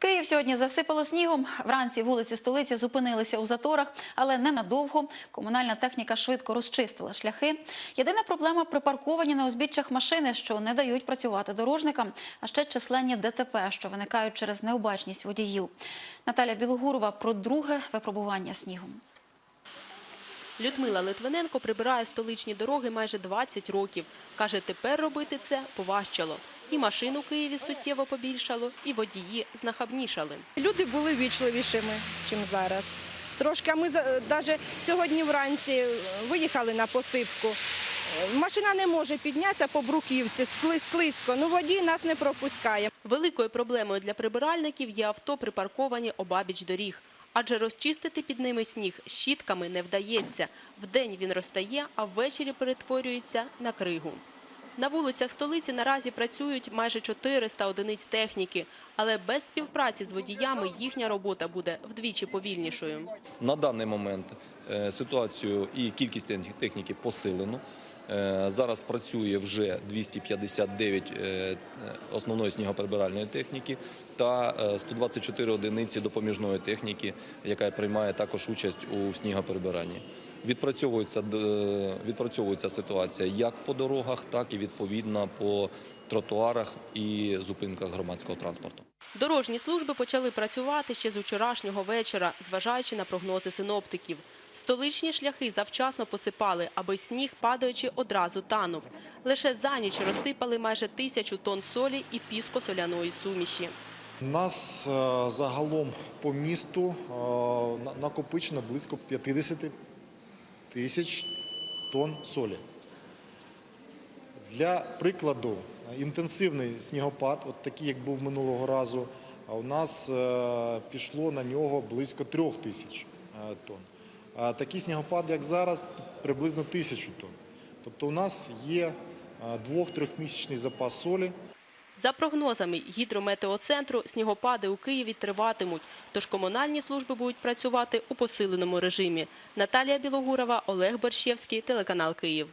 Київ сьогодні засипало снігом. Вранці вулиці столиці зупинилися у заторах, але ненадовго. Комунальна техніка швидко розчистила шляхи. Єдина проблема припарковані на узбіччях машини, що не дають працювати дорожникам, а ще численні ДТП, що виникають через необачність водіїв. Наталя Білогурова про друге випробування снігом. Людмила Литвиненко прибирає столичні дороги майже 20 років. Каже, тепер робити це поважчало. І машин у Києві суттєво побільшало, і водії знахабнішали. Люди були вічливішими, ніж зараз. Трошки а ми навіть сьогодні вранці е, виїхали на посипку. Е, Машина не може піднятися по бруківці, слизько. Ну водій нас не пропускає. Великою проблемою для прибиральників є авто, припарковані обабіч доріг. Адже розчистити під ними сніг щітками не вдається. Вдень він розтає, а ввечері перетворюється на кригу. На вулицях столиці наразі працюють майже 400 одиниць техніки, але без співпраці з водіями їхня робота буде вдвічі повільнішою. На даний момент е, ситуацію і кількість техніки посилено. Е, Зараз працює вже 259 е, е, основної снігоприбиральної техніки та е, 124 одиниці допоміжної техніки, яка приймає також участь у снігоприбиранні. Відпрацьовується, відпрацьовується ситуація як по дорогах, так і відповідно по тротуарах і зупинках громадського транспорту. Дорожні служби почали працювати ще з вчорашнього вечора, зважаючи на прогнози синоптиків. Столичні шляхи завчасно посипали, аби сніг, падаючи, одразу танув. Лише за ніч розсипали майже тисячу тонн солі і піско-соляної суміші. У нас е, загалом по місту е, накопичено близько 50 тисяч тонн солі. Для прикладу, інтенсивний снігопад, от такий, як був минулого разу, у нас е, пішло на нього близько трьох тисяч тонн. А такий снігопад, як зараз, приблизно тисячу тонн. Тобто у нас є двох-трьохмісячний запас солі. За прогнозами гідрометеоцентру, снігопади у Києві триватимуть, тож комунальні служби будуть працювати у посиленому режимі. Наталія Білогурова, Олег Борщевський, телеканал Київ.